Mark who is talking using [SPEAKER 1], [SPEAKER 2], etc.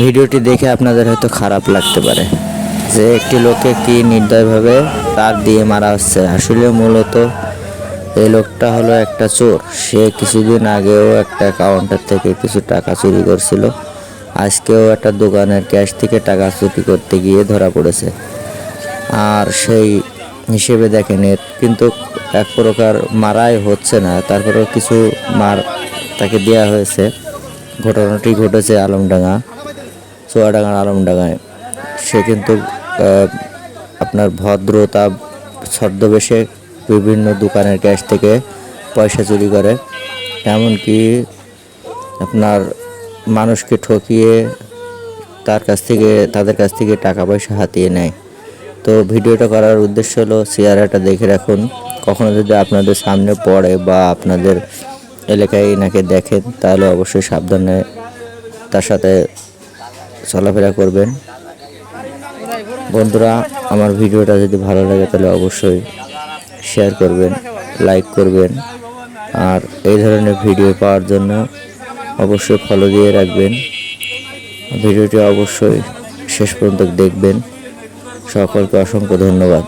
[SPEAKER 1] ভিডিওটি দেখে আপনাদের হয়তো খারাপ লাগতে পারে যে একটি লোককে কি নির্দয়ভাবে তার দিয়ে মারা হচ্ছে। আসলে মূলত এই লোকটা হলো একটা চোর। সে কিছুদিন আগেও একটা কাউন্টার থেকে কিছু টাকা চুরি করছিল। আজকেও একটা দোকানের ক্যাশ থেকে টাকা চুরি করতে গিয়ে ধরা পড়েছে। আর সেই হিসেবে দেখেন কিন্তু এক প্রকার মারাই হচ্ছে না। তারপরেও কিছু মার তাকে দেওয়া হয়েছে। ঘটনাটি ঘটেছে আলমডাঙ্গা। চুয়াডাঙ্গার আলমডাঙ্গায়। সে কিন্তু আপনার ভদ্রতা, ছদ্মবেশে বিভিন্ন দোকানের ক্যাশ থেকে পয়সা চুরি করে। এমনকি আপনার মানুষকে ঠকিয়ে তার কাছ থেকে, তাদের কাছ থেকে টাকা পয়সা হাতিয়ে নেয়। তো ভিডিওটা করার উদ্দেশ্য হলো, চেহারাটা দেখে রাখুন। কখনো যদি আপনাদের সামনে পড়ে বা আপনাদের এলাকায় এনাকে দেখেন, তাহলে অবশ্যই সাবধানে তার সাথে চলাফেরা করবেন। বন্ধুরা, আমার ভিডিওটা যদি ভালো লাগে তাহলে অবশ্যই শেয়ার করবেন লাইক করবেন। আর এই ধরনের ভিডিও পাওয়ার জন্য অবশ্যই ফলো দিয়ে রাখবেন। ভিডিওটি অবশ্যই শেষ পর্যন্ত দেখবেন। সকলকে অসংখ্য ধন্যবাদ।